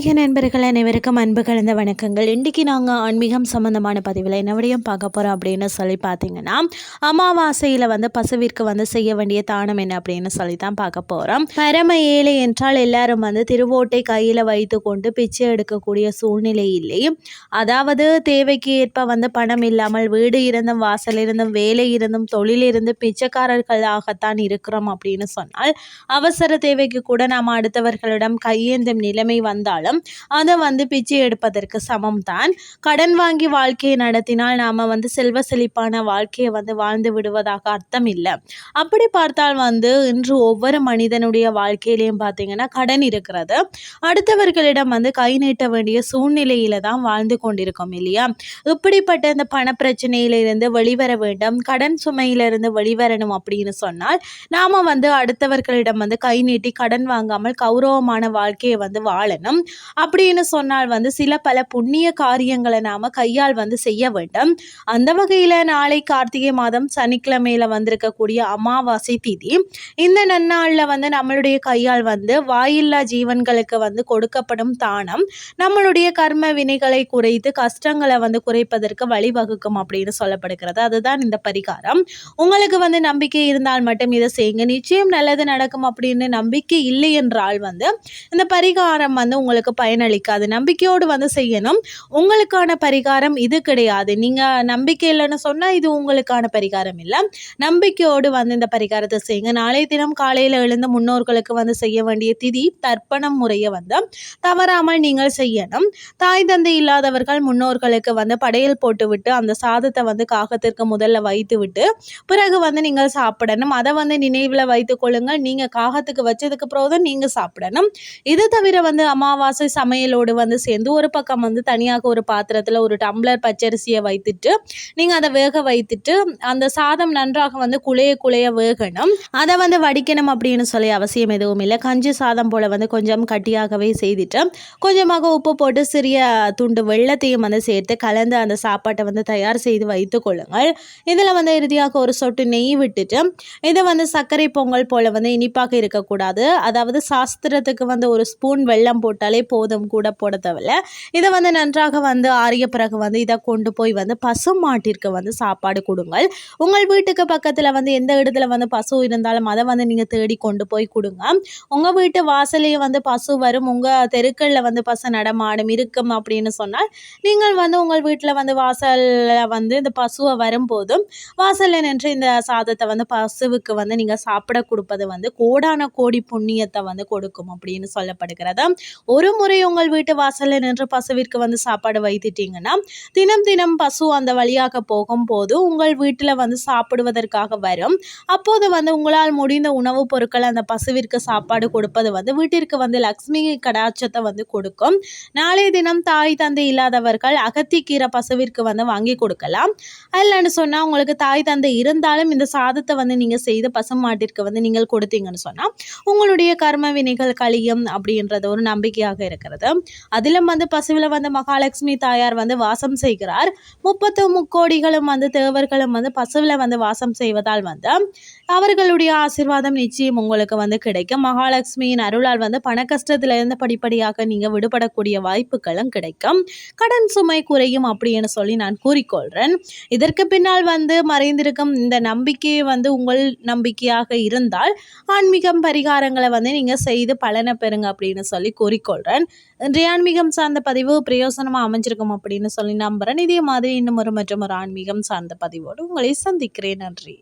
ஆன்மீக நண்பர்கள் அனைவருக்கும் அன்பு கலந்த வணக்கங்கள். இன்றைக்கி நாங்கள் ஆன்மீகம் சம்மந்தமான பதிவில் என்ன விடையும் பார்க்க போகிறோம் அப்படின்னு சொல்லி பார்த்தீங்கன்னா அமாவாசையில் வந்து பசுவிற்கு வந்து செய்ய வேண்டிய தானம் என்ன அப்படின்னு சொல்லி தான் பார்க்க போகிறோம் பரம ஏழை என்றால் எல்லாரும் வந்து திருவோட்டை கையில் வைத்து கொண்டு பிச்சை எடுக்கக்கூடிய சூழ்நிலை இல்லை. அதாவது தேவைக்கு ஏற்ப வந்து பணம் இல்லாமல் வீடு இருந்தும் வாசல் இருந்தும் வேலை இருந்தும் தொழில் இருந்து பிச்சைக்காரர்களாகத்தான் இருக்கிறோம் அப்படின்னு சொன்னால் அவசர தேவைக்கு கூட நாம் அடுத்தவர்களிடம் கையேந்தும் நிலைமை வந்தாலும் அதை வந்து பிச்சை எடுப்பதற்கு சமம் தான் கடன் வாங்கி வாழ்க்கையை நடத்தினால் நாம் வந்து செல்வ செழிப்பான வாழ்க்கையை வந்து வாழ்ந்து விடுவதாக அர்த்தம் இல்லை அப்படி பார்த்தால் வந்து இன்று ஒவ்வொரு மனிதனுடைய வாழ்க்கையிலையும் பார்த்தீங்கன்னா கடன் இருக்கிறது. அடுத்தவர்களிடம் வந்து கை நீட்ட வேண்டிய சூழ்நிலையில தான் வாழ்ந்து கொண்டிருக்கோம் இல்லையா? இப்படிப்பட்ட இந்த பண பிரச்சனையிலிருந்து வெளிவர வேண்டும். கடன் சுமையிலிருந்து வெளிவரணும் அப்படின்னு சொன்னால் நாம் வந்து அடுத்தவர்களிடம் வந்து கை நீட்டி கடன் வாங்காமல் கௌரவமான வாழ்க்கையை வந்து வாழணும். அப்படின்னு சொன்னால் வந்து சில பல புண்ணிய காரியங்களை நாம் கையால் வந்து செய்ய வேண்டும். அந்த வகையில் நாளை கார்த்திகை மாதம் சனிக்கிழமையில் வந்திருக்கக்கூடிய அமாவாசை திதி இந்த நன்னாளில் வந்து நம்மளுடைய கையால் வந்து வாயில்லா ஜீவன்களுக்கு வந்து கொடுக்கப்படும் தானம் நம்மளுடைய கர்ம வினைகளை குறைத்து கஷ்டங்களை வந்து குறைப்பதற்கு வழிவகுக்கும் அப்படின்னு சொல்லப்படுகிறது. அதுதான் இந்த பரிகாரம். உங்களுக்கு வந்து நம்பிக்கை இருந்தால் மட்டும் இதை செய்யுங்க. நிச்சயம் நல்லது நடக்கும் அப்படின்னு நம்பிக்கை இல்லை என்றால் வந்து இந்த பரிகாரம் வந்து உங்களுக்கு உங்களுக்கு பயனளிக்காது. நம்பிக்கையோடு வந்து செய்யணும். உங்களுக்கான பரிகாரம் இது கிடையாது. நீங்கள் நம்பிக்கை இல்லைன்னு சொன்னால் இது உங்களுக்கான பரிகாரம் இல்லை. நம்பிக்கையோடு வந்து இந்த பரிகாரத்தை செய்யுங்க. நாளைய தினம் காலையில் எழுந்த முன்னோர்களுக்கு வந்து செய்ய வேண்டிய திதி தர்ப்பணம் முறையை வந்து தவறாமல் நீங்கள் செய்யணும். தாய் தந்தை இல்லாதவர்கள் முன்னோர்களுக்கு வந்து படையல் போட்டுவிட்டு அந்த சாதத்தை வந்து காகத்திற்கு முதல்ல வைத்து விட்டு பிறகு வந்து நீங்கள் சாப்பிடணும். அதை வந்து நினைவில் வைத்துக் கொள்ளுங்கள். நீங்கள் காகத்துக்கு வச்சதுக்கு பிறகு தான் நீங்கள் சாப்பிடணும். இது தவிர வந்து அமாவாசை சமையலோடு வந்து சேர்ந்து ஒரு பக்கம் வந்து தனியாக ஒரு பாத்திரத்தில் ஒரு டம்ளர் பச்சரிசியை வைத்துட்டு நீங்கள் அதை வேக வைத்துட்டு அந்த சாதம் நன்றாக வந்து குழைய குழைய வேகணும். அதை வந்து வடிக்கணும் அப்படின்னு சொல்லி அவசியம் எதுவும் இல்லை. கஞ்சி சாதம் போல் வந்து கொஞ்சம் கட்டியாகவே செய்துட்டு கொஞ்சமாக உப்பு போட்டு சிறிய துண்டு வெள்ளத்தையும் வந்து சேர்த்து கலந்து அந்த சாப்பாட்டை வந்து தயார் செய்து வைத்து கொள்ளுங்கள். இதில் வந்து இறுதியாக ஒரு சொட்டு நெய் விட்டுட்டு இதை வந்து சர்க்கரை பொங்கல் போல் வந்து இனிப்பாக இருக்கக்கூடாது. அதாவது சாஸ்திரத்துக்கு வந்து ஒரு ஸ்பூன் வெள்ளம் போட்டாலே போதும் கூட போட தேவையில்ல. இதை வந்து நன்றாக வந்து ஆறிய பிறகு வந்து இதை கொண்டு போய் வந்து பசு மாட்டிற்கு வந்து சாப்பாடு கொடுங்கள். உங்கள் வீட்டுக்கு பக்கத்தில் வந்து எந்த இடத்துல வந்து பசு இருந்தாலும் அதை வந்து நீங்கள் தேடி கொண்டு போய் கொடுங்க. உங்கள் வீட்டு வாசலையே வந்து பசு வரும். உங்கள் தெருக்களில் வந்து பசு நடமாடும் இருக்கும் அப்படின்னு சொன்னால் நீங்கள் வந்து உங்கள் வீட்டில் வந்து வாசலில் வந்து இந்த பசுவை வரும்போதும் வாசலில் நின்று இந்த சாதத்தை வந்து பசுவுக்கு வந்து நீங்கள் சாப்பிட கொடுப்பது வந்து கோடான கோடி புண்ணியத்தை வந்து கொடுக்கும் அப்படின்னு சொல்லப்படுகிறது. ஒரு முறை உங்கள் வீட்டு வாசலில் நின்று பசுவிற்கு வந்து சாப்பாடு வைத்துட்டீங்கன்னா தினம் தினம் பசு அந்த வழியாக போகும்போது உங்கள் வீட்டில் வந்து சாப்பிடுவதற்காக வரும். அப்போது வந்து உங்களால் முடிந்த உணவுப் பொருட்கள் அந்த பசுவிற்கு சாப்பாடு கொடுப்பது வந்து வீட்டிற்கு வந்து லக்ஷ்மி கடாட்சத்தை வந்து கொடுக்கும். நாளைய தினம் தாய் தந்தை இல்லாதவர்கள் அகத்திக்கீரை பசுவிற்கு வந்து வாங்கி கொடுக்கலாம். இல்லைன்னு சொன்னால் உங்களுக்கு தாய் தந்தை இருந்தாலும் இந்த சாதத்தை வந்து நீங்கள் செய்த பசுமாட்டிற்கு வந்து நீங்கள் கொடுத்தீங்கன்னு சொன்னால் உங்களுடைய கர்ம வினைகள் கழியும் அப்படின்றது ஒரு நம்பிக்கையாக இருக்கிறது. அதிலும் வந்து பசுவில் வந்து மகாலட்சுமி தாயார் வந்து வாசம் செய்கிறார். முப்பத்து முக்கோடிகளும் வந்து தேவர்களும் வந்து பசுவில் வந்து வாசம் செய்வதால் வந்து அவர்களுடைய ஆசிர்வாதம் நிச்சயம் உங்களுக்கு வந்து கிடைக்கும். மகாலட்சுமியின் அருளால் வந்து பண கஷ்டத்திலிருந்து படிப்படியாக நீங்கள் விடுபடக்கூடிய வாய்ப்புகளும் கிடைக்கும். கடன் சுமை குறையும் அப்படின்னு சொல்லி நான் கூறிக்கொள்கிறேன் இதற்கு பின்னால் வந்து மறைந்திருக்கும் இந்த நம்பிக்கையை வந்து உங்கள் நம்பிக்கையாக இருந்தால் ஆன்மீகம் பரிகாரங்களை வந்து நீங்கள் செய்து பலனை பெறுங்க அப்படின்னு சொல்லி கூறிக்கொள்கிறேன் இன்றைய ஆன்மீகம் சார்ந்த பதிவு பிரயோசனமாக அமைஞ்சிருக்கும் அப்படின்னு சொல்லி நம்புகிறேன் இதே மாதிரி இன்னும் ஒரு மற்றும் ஒரு ஆன்மீகம் சார்ந்த பதிவோடு உங்களை சந்திக்கிறேன். நன்றி.